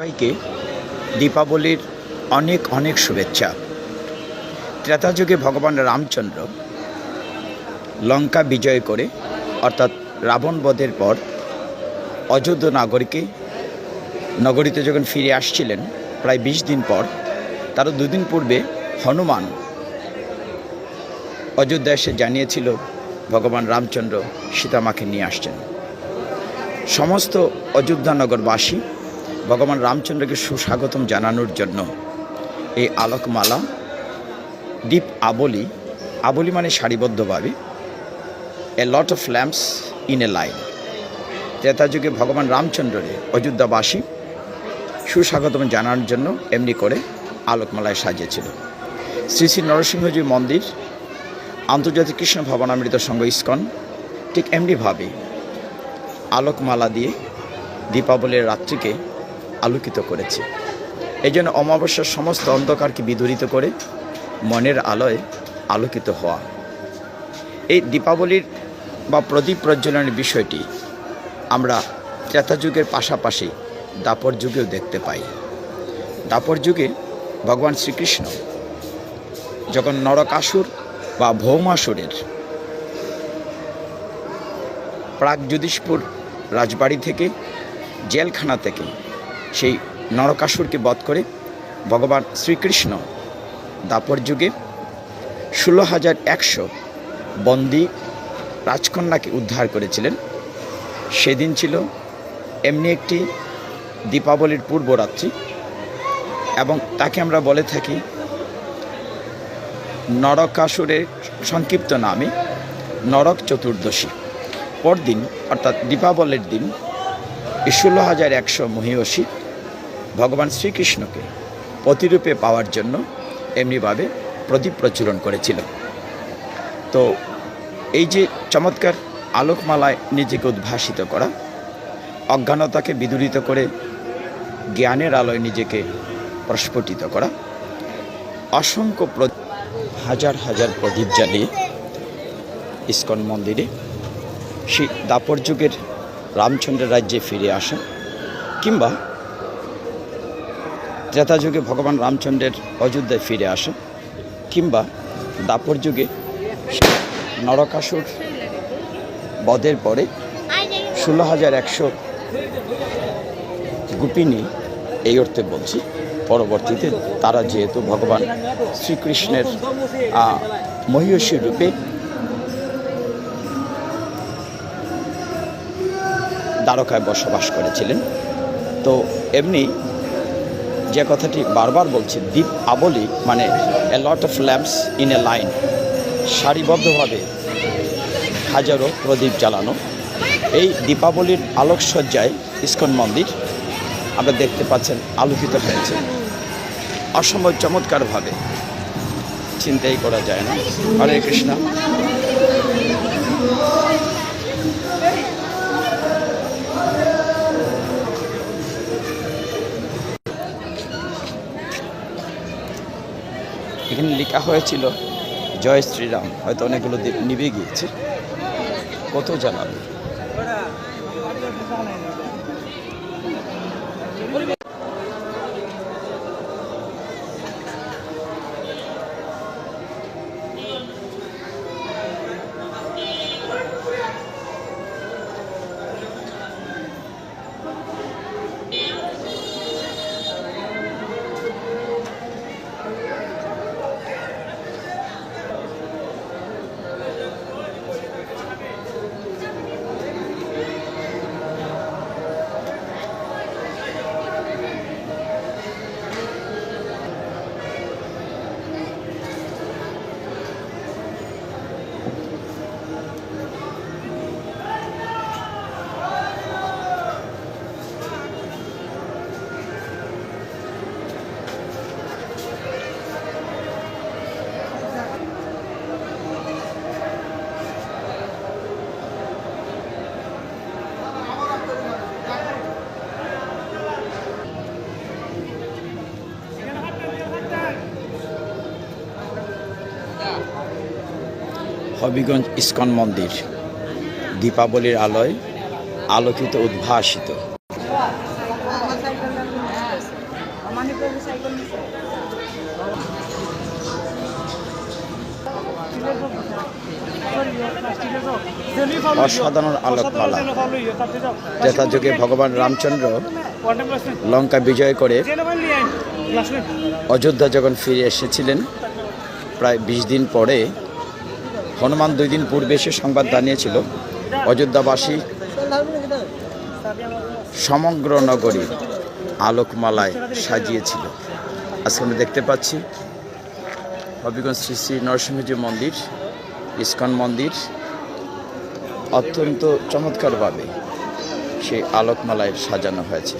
সবাইকে দীপাবলির অনেক অনেক শুভেচ্ছা। ত্রেতা যুগে ভগবান রামচন্দ্র লঙ্কা বিজয় করে, অর্থাৎ রাবণ বধের পর অযোধ্যা নাগরীকে, নগরীতে যখন ফিরে আসছিলেন, প্রায় বিশ দিন পর, তারও দুদিন পূর্বে হনুমান অযোধ্যা এসে জানিয়েছিল, ভগবান রামচন্দ্র সীতামাকে নিয়ে আসছেন। সমস্ত অযোধ্যানগরবাসী ভগবান রামচন্দ্রকে সুস্বাগতম জানানোর জন্য এই আলোকমালা, দীপ আবলি আবলি মানে সারিবদ্ধভাবে a lot of lamps in a line Treta যুগে ভগবান রামচন্দ্রের অযোধ্যাবাসী সুস্বাগতম জানানোর জন্য এমনি করে আলোকমালায় সাজিয়েছিল। শ্রী শ্রী নরসিংহজি মন্দির, আন্তর্জাতিক কৃষ্ণ ভবনামৃত সংঘ ইস্কন, ঠিক এমনিভাবে আলোকমালা দিয়ে দীপাবলির রাত্রিকে আলোকিত করেছে। এই জন্য অমাবস্যার সমস্ত অন্ধকারকে বিদূরিত করে মনের আলোয় আলোকিত হওয়া। এই দীপাবলির বা প্রদীপ প্রজ্বলনের বিষয়টি আমরা ত্রেতা যুগের পাশাপাশি দাপর যুগেও দেখতে পাই। দাপর যুগে ভগবান শ্রীকৃষ্ণ যখন নরকাসুর বা ভৌমাসুরের প্রাগজ্যোতিষপুর রাজবাড়ি থেকে জেলখানা থেকে সেই নরকাসুরকে বধ করে ভগবান শ্রীকৃষ্ণ দাপর যুগে ষোলো হাজার একশো বন্দি রাজকন্যাকে উদ্ধার করেছিলেন। সেদিন ছিল এমনি একটি দীপাবলির পূর্বরাত্রি এবং তাকে আমরা বলে থাকি নরকাসুরের সংক্ষিপ্ত নামে নরক চতুর্দশী। পরদিন, অর্থাৎ দীপাবলির দিন ষোলো হাজার একশো মহিষী ভগবান শ্রীকৃষ্ণকে প্রতিরূপে পাওয়ার জন্য এমনিভাবে প্রদীপ প্রচলন করেছিল। তো এই যে চমৎকার আলোকমালায় নিজেকে উদ্ভাসিত করা, অজ্ঞানতাকে বিদূরিত করে জ্ঞানের আলোয় নিজেকে প্রস্ফুটিত করা, অসংখ্য হাজার হাজার প্রদীপ জ্বালিয়ে ইস্কন মন্দিরে সেই দাপর যুগের রামচন্দ্রের রাজ্যে ফিরে আসেন, কিংবা ত্রেতা যুগে ভগবান রামচন্দ্রের অযোধ্যায় ফিরে আসেন, কিংবা দাপর যুগে নরকাসুর বধের পরে ষোলো হাজার একশো গোপিনী, এই অর্থে বলছি, পরবর্তীতে তারা যেহেতু ভগবান শ্রীকৃষ্ণের মহিষী রূপে দ্বারকায় বসবাস করেছিলেন। তো এমনি যে কথাটি বারবার বলছি, দ্বীপ আবলি মানে a lot of lamps in a line সারিবদ্ধভাবে হাজারো প্রদীপ জ্বালানো। এই দীপাবলির আলোকসজ্জায় ইস্কন মন্দির, আমরা দেখতে পাচ্ছেন আলোকিত হয়েছে। অসম্ভব চমৎকারভাবে। চিন্তাই করা যায় না। হরে কৃষ্ণ। এখানে লেখা হয়েছিল জয় শ্রীরাম। হয়তো অনেকগুলো নিভে গিয়েছে। কত জানাবে? হবিগঞ্জ ইস্কন মন্দির, দীপাবলির আলোয় আলোকিত, উদ্ভাসিত। অসাধারণ আলোকমালা। যথাযুগে ভগবান রামচন্দ্র লঙ্কা বিজয় করে অযোধ্যা যখন ফিরে এসেছিলেন প্রায় বিশ দিন পরে হনুমান দুই দিন পূর্বে এসে সংবাদ জানিয়েছিল, অযোধ্যাবাসী সমগ্র নগরী আলোকমালায় সাজিয়েছিল। আজকে আমরা দেখতে পাচ্ছি হবিগঞ্জ শ্রী শ্রী নরসিংহজি মন্দির, ইস্কন মন্দির, অত্যন্ত চমৎকারভাবে সেই আলোকমালায় সাজানো হয়েছে।